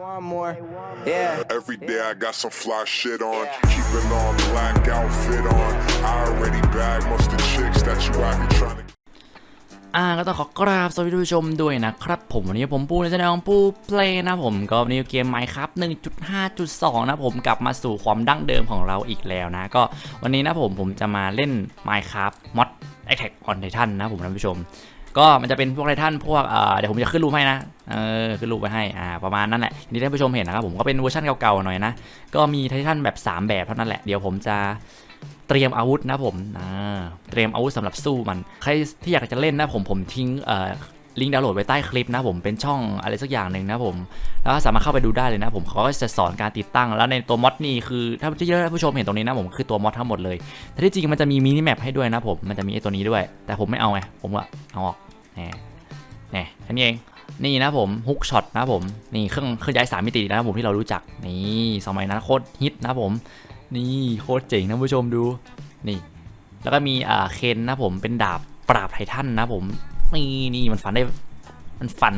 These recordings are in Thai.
want more. Yeah. Every day I got some fly shit on. Keeping on black outfit on. I already bagged most of the chicks that you out here trying to. อ่าก็ต้องขอกราบสวัสดีทุกผู้ชมด้วยนะครับ ผมวันนี้ผมปูในช่องปูเพลย์นะผมก็วันนี้เกมไมค์ครับ1.5.2 นะผมกลับมาสู่ความดั้งเดิมของเราอีกแล้วนะ ก็วันนี้นะผมผมจะมาเล่น Minecraft Mod Attack on Titan นะผมท่านผู้ชม ก็มันจะเป็นพวกไททันพวกเดี๋ยวผมจะขึ้นรูปให้นะเออขึ้นรูปไปให้อ่าประมาณนั้นแหละนี่ท่านผู้ชมเห็นนะครับผมก็เป็นเวอร์ชันเก่าๆหน่อยนะก็มีไททันแบบ 3 แบบเท่านั้นแหละเดี๋ยวผมจะเตรียมอาวุธนะผมอ่าเตรียมอาวุธสำหรับสู้มัน ใครที่อยากจะเล่นนะผมผมทิ้งเอ่อ ลิงก์ดาวน์โหลดไว้ใต้คลิปนะผมเป็นช่องอะไรสักอย่างหนึ่งนะผมแล้วก็สามารถเข้าไปดูได้เลยนะผมเขาก็จะสอนการติดตั้ง แล้วในตัวมอดนี่คือถ้าที่ท่านผู้ชมเห็นตรงนี้นะผมคือตัวมอดทั้งหมดเลยแต่ที่จริงมันจะมีมินิแมปให้ด้วยนะผมมันจะมีไอ้ตัวนี้ด้วย แต่ผมไม่เอาไงผมก็เอาออกแหน่แหน่แค่นี้เองนี่นะผมฮุกช็อตนะผมนี่เครื่องเครื่องย้ายสามมิตินะผมที่เรารู้จักนี่สมัยนั้นโคตรฮิตนะผมนี่โคตรเจ๋งนะผู้ชมดูนี่ แล้วก็มีอ่าเคนนะผมเป็นดาบปราบไททันนะผม นี่นี่มันฟันได้ มันฟัน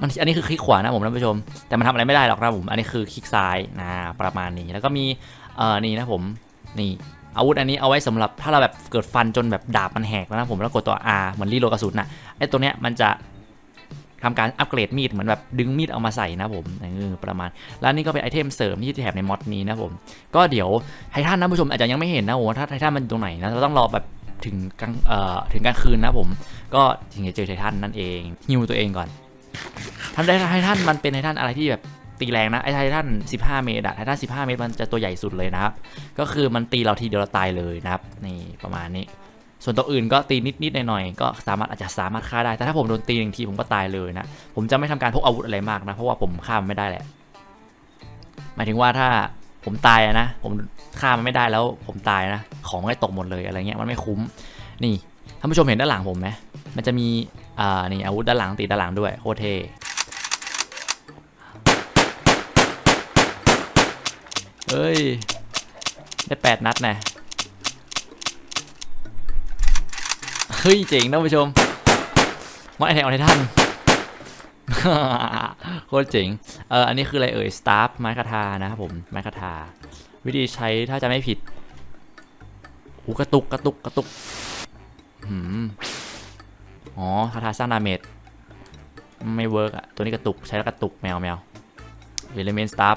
มันอันนี้คือคลิกขวานะผมท่านผู้ชม แต่มันทำอะไรไม่ได้หรอกนะผม อันนี้คือคลิกซ้ายนะประมาณนี้ แล้วก็มี เอ่อ นี่นะผม นี่อาวุธอันนี้เอาไว้สำหรับถ้าเราแบบเกิดฟันจนแบบดาบมันแหกแล้วนะผมแล้วกดตัว R เหมือนรีโลดกระสุนน่ะไอ้ตัวเนี้ยมันจะทำการอัปเกรดมีดเหมือนแบบดึงมีดเอามาใส่นะผมเออประมาณ แล้วนี่ก็เป็นไอเทมเสริมที่แถบในมอดนี้นะผม ก็เดี๋ยวไททันนะผู้ชมอาจจะยังไม่เห็นนะผมว่าถ้าไททันมันอยู่ตรงไหนนะเราต้องรอแบบ ถึงกลางเอ่อถึงกลางคืนนะผม ก็ถึงจะเจอไททันนั่นเองฮิวตัวเองก่อนทันไททันมันเป็นไททันอะไรที่แบบตีแรงนะไอ้ไททัน15 เมตรอะไททัน15 เมตรมันจะตัวใหญ่สุดเลยนะครับ ก็คือมันตีเราทีเดียวเราตายเลยนะครับนี่ประมาณนี้ ส่วนตัวอื่นก็ตีนิดๆหน่อยๆก็สามารถอาจจะสามารถฆ่าได้ แต่ถ้าผมโดนตีหนึ่งทีผมก็ตายเลยนะ ผมจะไม่ทำการพกอาวุธอะไรมากนะ เพราะว่าผมฆ่ามันไม่ได้แหละ หมายถึงว่าถ้า ผมตายนะ ผมฆ่ามันไม่ได้แล้วผมตายนะ ของมันก็ตกหมดเลยอะไรเงี้ยมันไม่คุ้ม นี่ท่านผู้ชมเห็นด้านหลังผมไหมมันจะมีอ่านี่อาวุธด้านหลังติดด้านหลังด้วยโคตรเท่เฮ้ย ได้แปดนัดแน่เฮ้ยเจ๋งนะผู้ชมมอดไอแทเอาในท่านโคตรเจ๋ง เอออันนี้คืออะไรเอ่ยสตาร์ฟไม้คาทานะครับผมไม้คาทา วิธีใช้ถ้าจะไม่ผิดหูกระตุกกระตุกกระตุกหืมอ๋อคาถาสร้างดาเมจไม่เวิร์กอะตัวนี้กระตุกใช้แล้วกระตุกแมวแมวเอลเมนต์สตาร์ฟ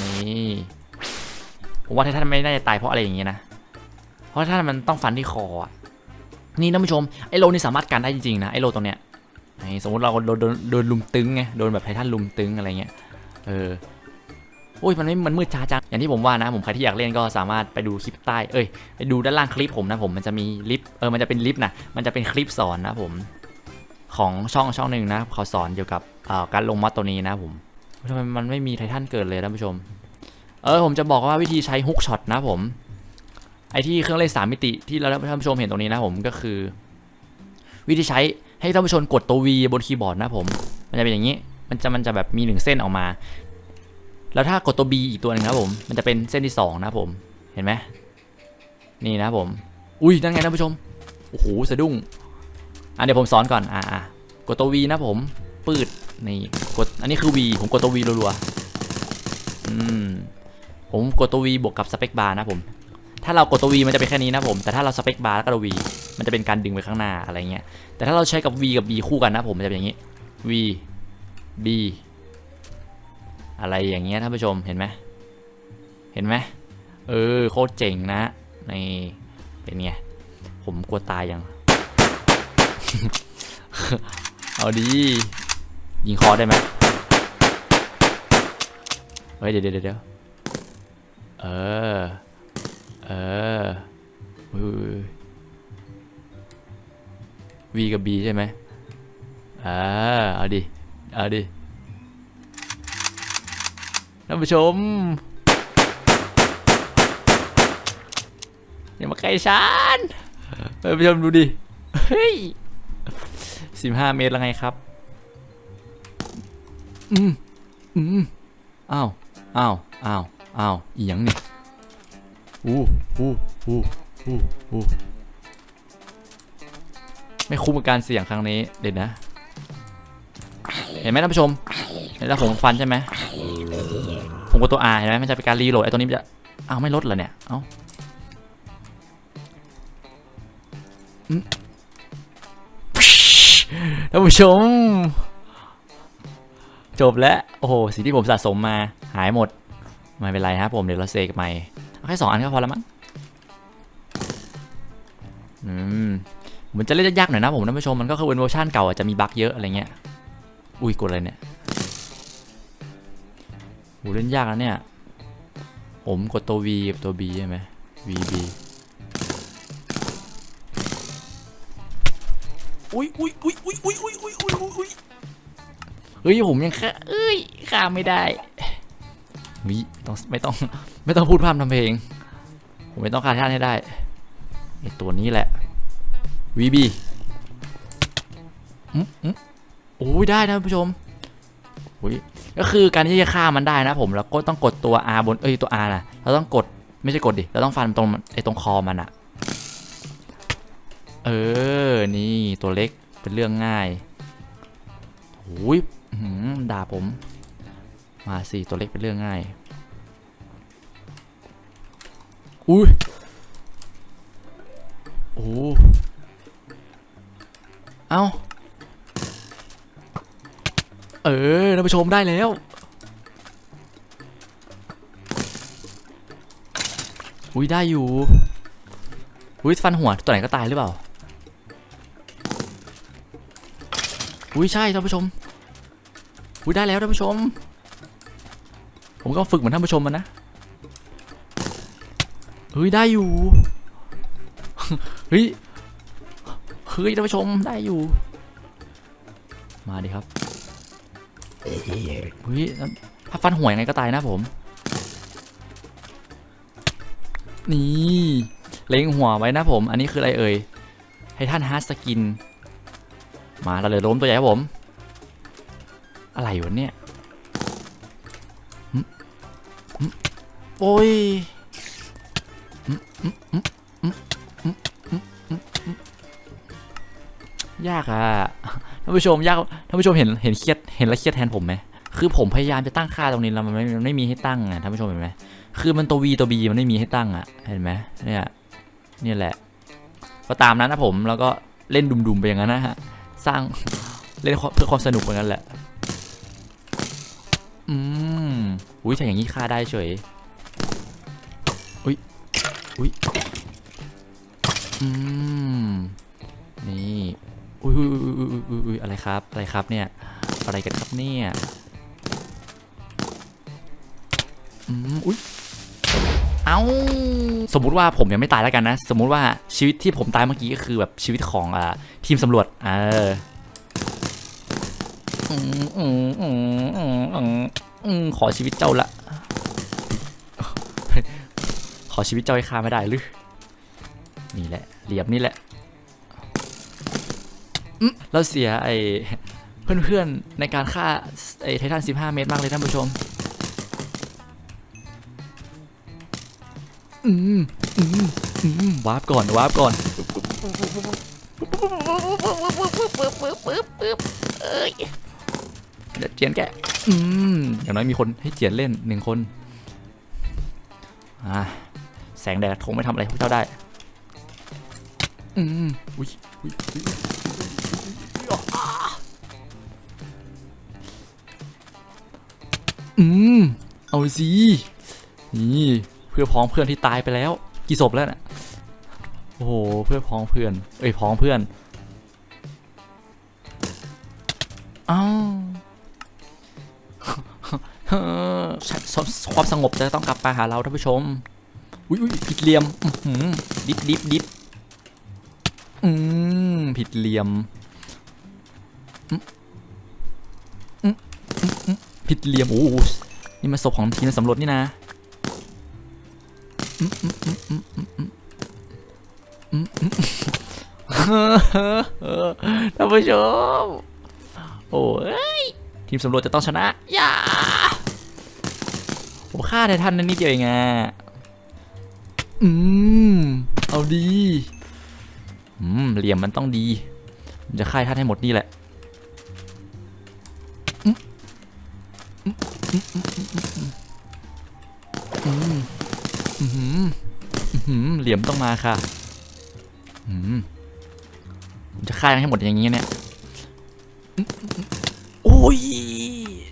นี่ผมว่าถ้าท่านไม่น่าจะตายเพราะอะไรอย่างเงี้ยนะ เพราะถ้านมันต้องฟันที่คอนี่ท่านผู้ชมไอ้โลนี่สามารถกันได้จริงๆนะไอ้โลตรงเนี้ย สมมติเราโดนโดนโดนลุมตึงไงโดนแบบไททันลุมตึงอะไรเงี้ยเออโอ้ยมันไม่มันมืดช้าจังอย่างที่ผมว่านะผมใครที่อยากเล่นก็สามารถไปดูคลิปใต้เอ้ยไปดูด้านล่างคลิปผมนะผมมันจะมีลิปเออมันจะเป็นลิปนะมันจะเป็นคลิปสอนนะผมของช่องช่องหนึ่งนะเขาสอนเกี่ยวกับการลงมอดตัวนี้นะผมทำไมมันไม่มีไททันเกิดเลยท่านผู้ชม เออผมจะบอกว่าวิธีใช้ฮุกช็อตนะผมไอที่เครื่องเล่นสามมิติที่เราท่านผู้ชมเห็นตรงนี้นะผมก็คือ วิธีใช้ ให้ท่านผู้ชมกดตัว V บนคีย์บอร์ดนะผม มันจะเป็นอย่างนี้ มันจะมันจะแบบมีหนึ่งเส้นออกมา แล้วถ้ากดตัว B อีกตัวหนึ่งนะผม มันจะเป็นเส้นที่2นะผม เห็นไหมนี่นะผม อุ้ยนั่นไงท่านผู้ชม โอ้โหสะดุ้ง อะเดี๋ยวผมสอนก่อน อ่าอ่ากดตัว V นะผม ปืด นี่ กด อันนี้คือ V ผมกดตัว V รัวๆ อืม ผมกดตัว V บวกกับสเปคบาร์นะผม ถ้าเรากดตัว V มันจะเป็นแค่นี้นะผม แต่ถ้าเราสเปคบาร์แล้วก็ตัว V มันจะเป็นการดึงไปข้างหน้าอะไรเงี้ย แต่ถ้าเราใช้กับ V กับ B คู่กันนะผมมันจะเป็นอย่างนี้ V B อะไรอย่างเงี้ยท่านผู้ชมเห็นไหมเห็นไหมเออโคตรเจ๋งนะนี่เป็นไงผมกลัวตายยัง เอาดียิงคอได้ไหมเฮ้ยเดี๋ยวเดี๋ยวเดี๋ยวเออ เออ วีกับ B ใช่ไหมอ่าเอาดิ เอาดิ ท่านผู้ชม อย่ามาใกล้ฉันท่านผู้ชมดูดิ เฮ้ยสิบห้าเมตรแล้วไงครับ อืม อืม อ้าว อ้าว อ้าว อ้าวอีหยังนี่ อู้อู้อู้อู้อู้ ไม่คุ้มกับการเสี่ยงครั้งนี้เด็ดนะ เห็นไหมท่านผู้ชมเห็นแล้วผมฟันใช่ไหมผมกดตัว R เห็นไหมมันจะเป็นการรีโหลดไอ้ตัวนี้จะเอาไม่ลดเหรอเนี่ย เอ้าท่านผู้ชม จบแล้ว โอ้โหสิ่งที่ผมสะสมมาหายหมด ไม่เป็นไรครับผมเดี๋ยวเราเซกใหม่ เอาแค่สองอันก็พอแล้วมั้ง อืม มันจะเล่นยากๆหน่อยนะผมท่านผู้ชมมันก็คือเวอร์ชันเก่าอาจจะมีบั๊กเยอะอะไรเงี้ย อุ้ยกดอะไรเนี่ยโหเล่นยากแล้วเนี่ย ผมกดตัว V กับตัว B ใช่ไหม V B อุ้ยอุ้ยอุ้ยอุ้ยอุ้ยอุ้ยอุ้ยอุ้ยอุ้ยเฮ้ยผมยังฆ่าเอ้ยฆ่าไม่ได้วิต้องไม่ต้องไม่ต้องพูดพร่ำทำเพลง ผมไม่ต้องฆ่าท่านให้ได้ไอตัวนี้แหละ VB อืมอืมโอ้ยได้นะผู้ชมอุ้ยก็คือการที่จะฆ่ามันได้นะผมแล้วก็ต้องกดตัว R บนเอ้ยตัว R นะเราต้องกดไม่ใช่กดดิเราต้องฟันตรงไอ้ตรงคอมันอะเออ นี่ตัวเล็กเป็นเรื่องง่ายโอ้ยหือด่าผม มาสิตัวเล็กเป็นเรื่องง่ายอุ้ยโอ้ เอ้า เออท่านผู้ชมได้แล้ว อุ้ยได้อยู่ อุ้ยฟันหัวตัวไหนก็ตายหรือเปล่า อุ้ยใช่ท่านผู้ชม อุ้ยได้แล้วท่านผู้ชม ผมก็ฝึกเหมือนท่านผู้ชมมันนะเฮ้ยได้อยู่ เฮ้ย คือท่านผู้ชมได้อยู่ มาดิครับเฮ้ยถ้าฟันหัวยังไงก็ตายนะผม นี่เล็งหัวไว้นะผม อันนี้คืออะไรเอ่ยให้ท่านฮาร์ดสกิน มาเราเลยล้มตัวใหญ่ครับผม อะไรอยู่เนี่ยโอ้ย ยากอะท่านผู้ชมยากท่านผู้ชมเห็นเห็นเครียดเห็นแล้วเครียดแทนผมไหมคือผมพยายามจะตั้งค่าตรงนี้แล้วมันไม่มันไม่มีให้ตั้งอะท่านผู้ชมเห็นไหมคือมันตัว V ตัว B มันไม่มีให้ตั้งอะเห็นไหมเนี่ยเนี่ยแหละก็ตามนั้นนะผมแล้วก็เล่นดุมๆไปอย่างนั้นนะฮะสร้างเล่นเพื่อความสนุกเหมือนกันแหละอืมอุ้ยถ้าอย่างนี้ฆ่าได้เฉยอุ้ยอุ้ยอืมนี่ อุ้ยอุ้ยอุ้ยอุ้ยอุ้ยอุ้ยอะไรครับ อะไรครับเนี่ย อะไรกันครับเนี่ยอืมอุ้ยเอาสมมุติว่าผมยังไม่ตายแล้วกันนะ สมมุติว่าชีวิตที่ผมตายเมื่อกี้ก็คือแบบชีวิตของอ่าทีมสำรวจเอออืมอืมอืมอืมอืมอืมขอชีวิตเจ้าละ ขอชีวิตเจ้าให้ข้าไม่ได้หรือนี่แหละ เหลี่ยมนี่แหละ เราเสียไอ้เพื่อนๆในการฆ่าไอ้ไททัน 15 เมตรมากเลยท่านผู้ชม อืมอืมอืมวาร์ปก่อนวาร์ปก่อนเดี๋ยวเจียนแกะอืมอย่างน้อยมีคนให้เจียนเล่นหนึ่งคน อ่า แสงแดดคงไม่ทำอะไรพวกเจ้าได้ อืมอุ้ยอุ้ย อืม เอาสินี่เพื่อพ้องเพื่อนที่ตายไปแล้ว กี่ศพแล้วน่ะโอ้โหเพื่อพ้องเพื่อน เอ้ยพ้องเพื่อนอ้าวเออความสงบจะต้องกลับมาหาเราท่านผู้ชม อุ้ยอุ้ยผิดเหลี่ยมอื้อหือดิบดิบดิบอืมผิดเหลี่ยมอืม พิดเหลี่ยมโอ้นี่มันศพของทีมสำรวจนี่นะท่านผู้ชมโอ้ยทีมสำรวจจะต้องชนะย่าผมฆ่าแต่ท่านนั้นนิดเดียวเองอะอืมเอาดีอืมเหลี่ยมมันต้องดีจะฆ่าท่านให้หมดนี่แหละ เหลี่ยมต้องมาค่ะผมจะฆ่ามันให้หมดอย่างนี้เนี่ยอืมอืมอืมโอ้ย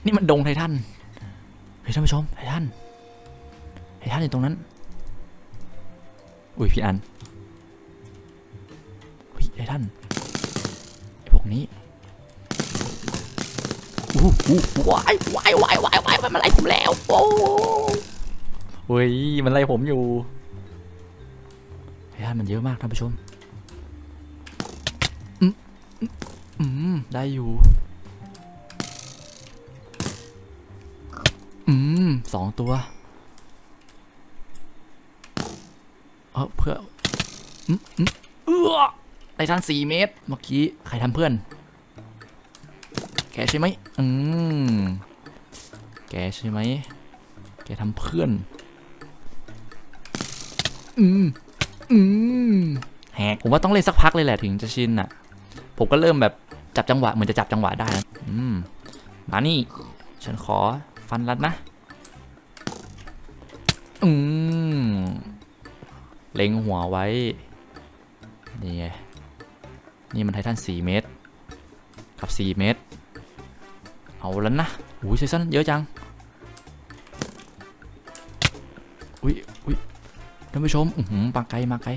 นี่มันดงไททัน เฮ้ยท่านผู้ชมไททัน ไททันอยู่ตรงนั้น อุ้ยพี่อันอุ้ยไททันไอพวกนี้ วายวายวายวายวายมันไล่ผมแล้วโอ้เฮ้ยมันไล่ผมอยู่ไททันมันเยอะมากท่านผู้ชมอืมอืมอืมได้อยู่อืมสองตัวเออเพื่ออืมอืมเออไททันสี่เมตรเมื่อกี้ใครทำเพื่อน แกใช่ไหมอืมแกใช่ไหมแกทำเพื่อน อืมอืมแหกผมว่าต้องเล่นสักพักเลยแหละถึงจะชินอะ ผมก็เริ่มแบบจับจังหวะเหมือนจะจับจังหวะได้นะอืมมานี่ ฉันขอฟันรัดนะ อืมเล็งหัวไว้ นี่ไง นี่มันไททัน4 เมตร กับ 4 เมตร เอาแล้วนะอุ้ยซีซันเยอะจัง อุ้ยอุ้ยท่านผู้ชมอือหือมาไกลมาไกล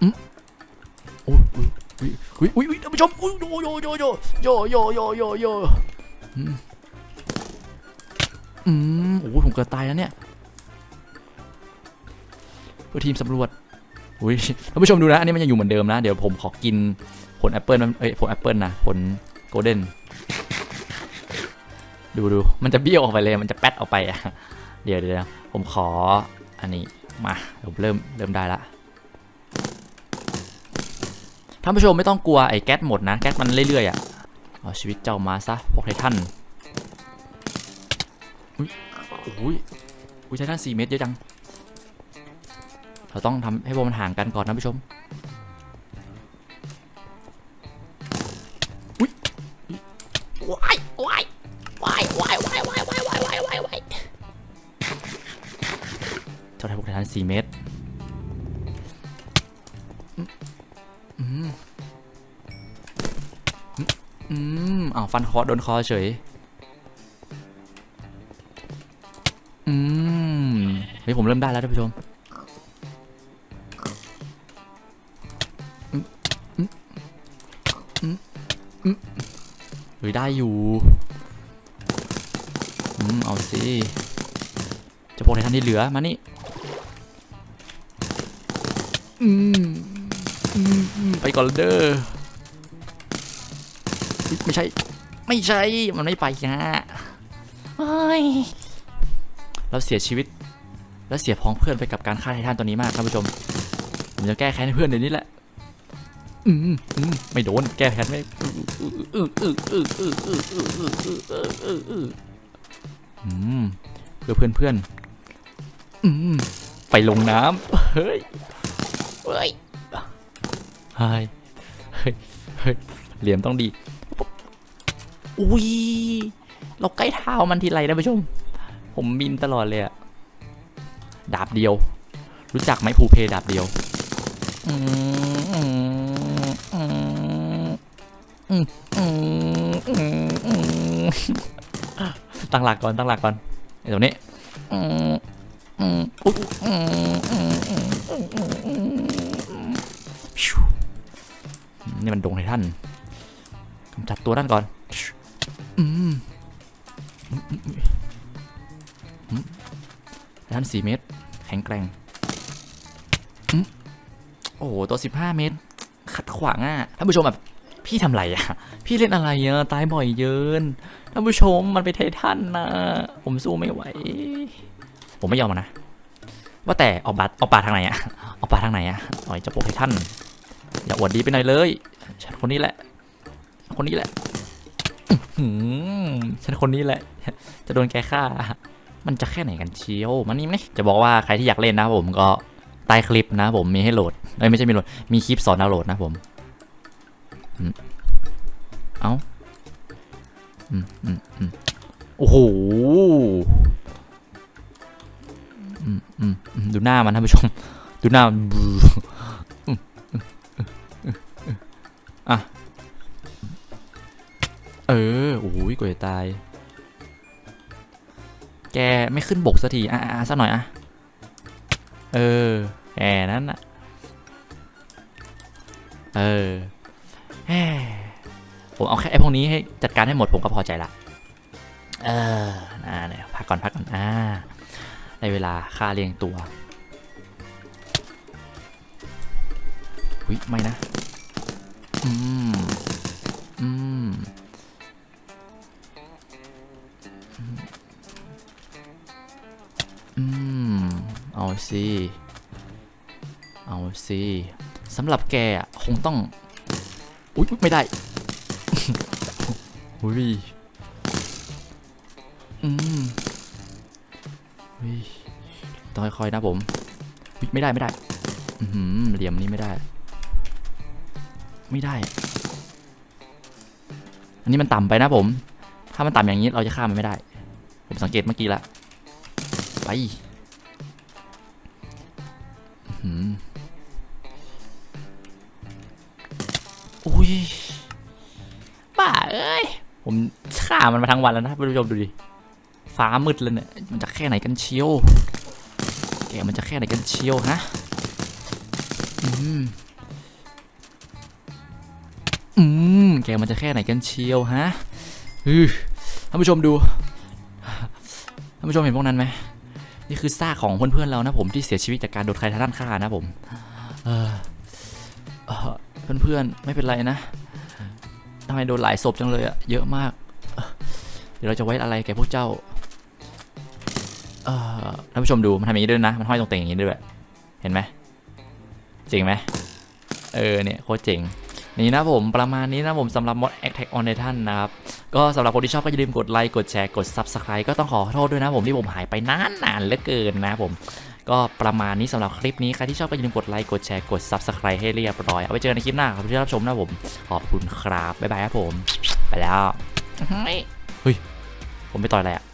อืมโอ้ยอุ้ยอุ้ยอุ้ยอุ้ยท่านผู้ชมอุ้ยโยโยโยโยโยโยโยโยโยอืมอืมโอ้ผมเกือบตายแล้วเนี่ยเพื่อทีมสำรวจอุ้ยท่านผู้ชมดูนะ อันนี้มันยังอยู่เหมือนเดิมนะ เดี๋ยวผมขอกินผลแอปเปิลมันเอ้ยผลแอปเปิลนะ ผล โกลเด้นดูดูมันจะเบี้ยวออกไปเลยมันจะแป๊ดออกไปอะเดี๋ยวเดี๋ยวผมขออันนี้มาผมเริ่มเริ่มได้ละท่านผู้ชมไม่ต้องกลัวไอ้แก๊สหมดนะ แก๊สมันเรื่อยๆอะเอาชีวิตเจ้ามาซะพวกไททันอุ้ยอุ้ยอุ้ยไททันสี่เมตรเยอะจังเราต้องทำให้วงมันห่างกันก่อนนะผู้ชม 4 เมตรอืมอืมอ้าวฟันคอโดนคอเฉย อืมเฮ้ยผมเริ่มได้แล้วท่านผู้ชมเฮ้ยได้อยู่ อืม เอาสิ จะพกในทันที่เหลือ มานี่ืมไปก่อนเด้อไม่ใช่ ไม่ใช่ มันไม่ไปนะเราเสียชีวิต และเสียพ้องเพื่อนไปกับการฆ่าไททันตัวนี้มากท่านผู้ชม ผมจะแก้แค้นเพื่อนเดี๋ยวนี้แหละอืมไม่โดน แก้แค้นไม่อืมเพื่อเพื่อนเพื่อนอืมไปลงน้ำเฮ้ย เฮ้ยเฮ้ยเฮ้ยเฮ้ยเหลี่ยมต้องดี อุ้ย เราใกล้เท้ามันทีไรนะผู้ชม ผมบินตลอดเลยอะดาบเดียว รู้จักไหมภูเพดาบเดียว อืมอืมอืมอืมอืมอืมอืมตั้งหลักก่อนตั้งหลักก่อนไอ้ตรงนี้อืมอืมอุ๊ยอืมอืมอืมอืมอืม นี่มันดงไททันกำจัดตัวด้านก่อนอืมอืมอืมอืมไททันสี่เมตร แข็งแกร่งโอ้โห ตัว 15 เมตร ขัดขวางอะท่านผู้ชมแบบ พี่ทำไรอะ พี่เล่นอะไรอะตายบ่อยเยินท่านผู้ชมมันไปนไททันนะผมสู้ไม่ไหว ผมไม่ยอมหรอกนะ ว่าแต่ออกบัตรออกป่าทางไหนอะ ออกป่าทางไหนอะหน่อยเจะโปรไททัน อย่าอวดดีไปหน่อยเลยฉันคนนี้แหละ คนนี้แหละฉันคนนี้แหละ จะโดนแกฆ่า มันจะแค่ไหนกันเชียวมันนี่ไหมจะบอกว่าใครที่อยากเล่นนะผมก็ใต้คลิปนะผมมีให้โหลดเอ้ยไม่ใช่มีโหลด มีคลิปสอนดาวน์โหลดนะผมเอ้าอืมอืมอืมโอ้โหอืมอืมอืมดูหน้ามันท่านผู้ชม ดูหน้า เออโอ้ยกว่าจะตาย แกไม่ขึ้นบกสักที อะอะสักหน่อยอะ เออแหมนั้นอะ เออแหมผมเอาแค่ไอ้พวกนี้ให้จัดการให้หมดผมก็พอใจละ เออนะเนี่ยพักก่อนพักก่อน อ่า ในเวลาค่าเลี้ยงตัวอุ้ยไม่นะ อืม อืม เอาสิเอาสิสำหรับแกคงต้อง อุ๊ยไม่ได้อุ้ยอืมอุ้ยต้องค่อยๆนะผมไม่ได้ไม่ได้อือหือเหลี่ยมนี้ไม่ได้ ไม่ได้ อันนี้มันต่ำไปนะผม ถ้ามันต่ำอย่างนี้เราจะข้ามมันไม่ได้ ผมสังเกตเมื่อกี้ละไป บ้าเอ้ย ผมฆ่ามันมาทั้งวันแล้วนะผู้ชมดูดิ ฟ้ามืดเลยเนี่ย มันจะแค่ไหนกันเชียว แกมันจะแค่ไหนกันเชียวฮะ อืม อืม แกมันจะแค่ไหนกันเชียวฮะอือท่านผู้ชมดู ท่านผู้ชมเห็นพวกนั้นไหมนี่คือซากของเพื่อนๆเรานะผมที่เสียชีวิตจากการโดนใครท่านฆ่านะผม เออ เพื่อนๆ ไม่เป็นไรนะทำไมโดนหลายศพจังเลยอะเยอะมาก เดี๋ยวเราจะไว้อะไรแก่พวกเจ้าเอ่อท่านผู้ชมดูมันทำอย่างนี้ด้วยนะ มันห้อยตรงเต่งอย่างนี้ด้วย เห็นไหมเจ๋งไหมเออเนี่ยโคตรเจ๋งนี่นะผมประมาณนี้นะผมสำหรับ mod Attack on Titan นะครับ ก็สำหรับคนที่ชอบก็อย่าลืมกดไลค์กดแชร์กด Subscribe ก็ต้องขอโทษด้วยนะผมที่ผมหายไปนานๆเหลือเกินนะผม ก็ประมาณนี้สำหรับคลิปนี้ ใครที่ชอบก็อย่าลืมกดไลค์ กดแชร์ กด Subscribe ให้เรียบร้อย เอาไว้เจอกันในคลิปหน้าขอบคุณที่รับชมนะผม ขอบคุณครับ บ๊ายบายครับผม ไปแล้ว เฮ้ย ผมไปต่อยอะไรอะ